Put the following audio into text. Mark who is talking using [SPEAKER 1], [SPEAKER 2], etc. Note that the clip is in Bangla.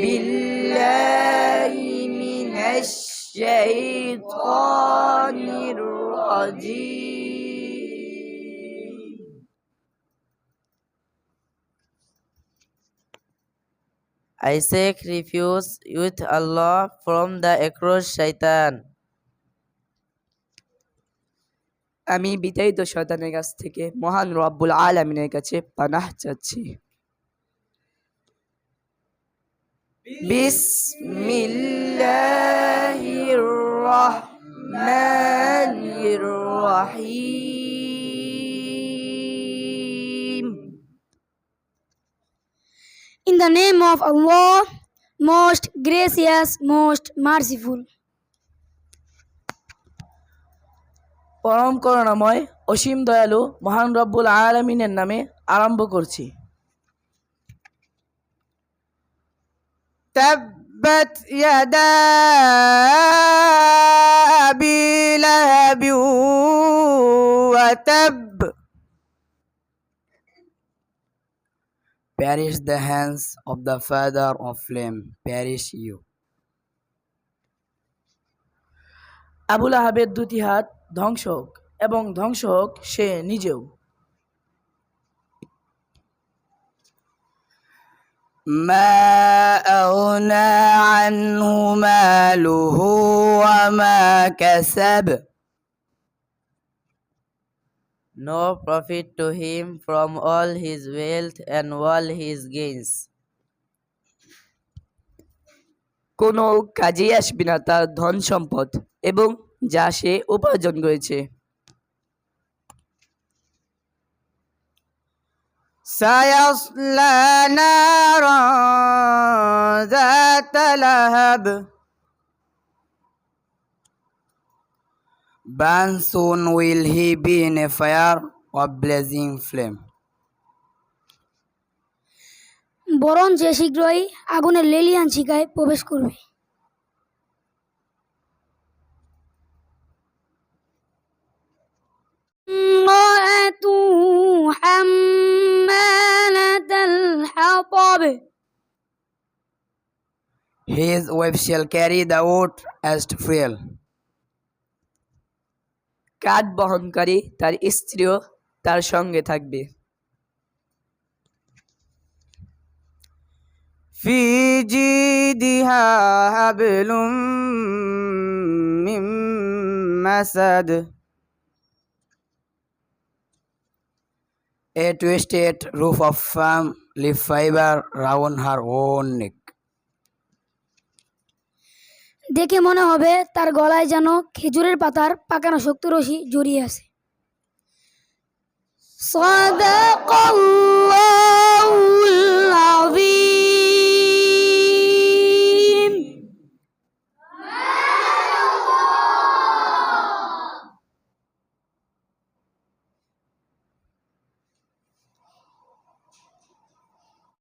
[SPEAKER 1] بالله من الشيطان الرجيم
[SPEAKER 2] I seek refuge with Allah from the across shaitan.
[SPEAKER 1] আমি বিতাড়িত শয়তানের কাছ থেকে মহান রব্বুল আলামিনের কাছে পানাহ চাচ্ছি বিসমিল্লাহির রহমানির রহিম
[SPEAKER 3] In the name of Allah, most gracious, most merciful.
[SPEAKER 1] পরম করুণাময় অসীম দয়ালু মহান রব্বুল আলামিনের নামে আরম্ভ করছি تبت يدا أبي لهب وتب Perish the hands of the father of flame, perish you. Abul আহাবের দুটি হাত ধ্বংস হোক এবং ধ্বংস হোক সে নিজেও ما أغنى عنه ماله وما كسب
[SPEAKER 2] No profit to him from all his wealth and all his gains.
[SPEAKER 1] কোনো কাজে আসবে না তার ধন সম্পদ এবং যা সে উপার্জন করেছে سيصلى نارا ذات لهب Burn soon will he be in a fire of blazing flame.
[SPEAKER 3] বরং যে শীঘ্রই আগুনের লেলিয়ান শিকায় প্রবেশ করবে
[SPEAKER 1] His wife shall carry the wood as fuel. কাঠ বহনকারী তার স্ত্রীও তার সঙ্গে থাকবে في جيدها حبل من مسد A twisted roof of palm leaf fiber round her own neck.
[SPEAKER 3] দেখে মনে হবে তার গলায় যেন খেজুরের পাতার পাকানো শক্তি রশি জড়িয়ে আছে। সদা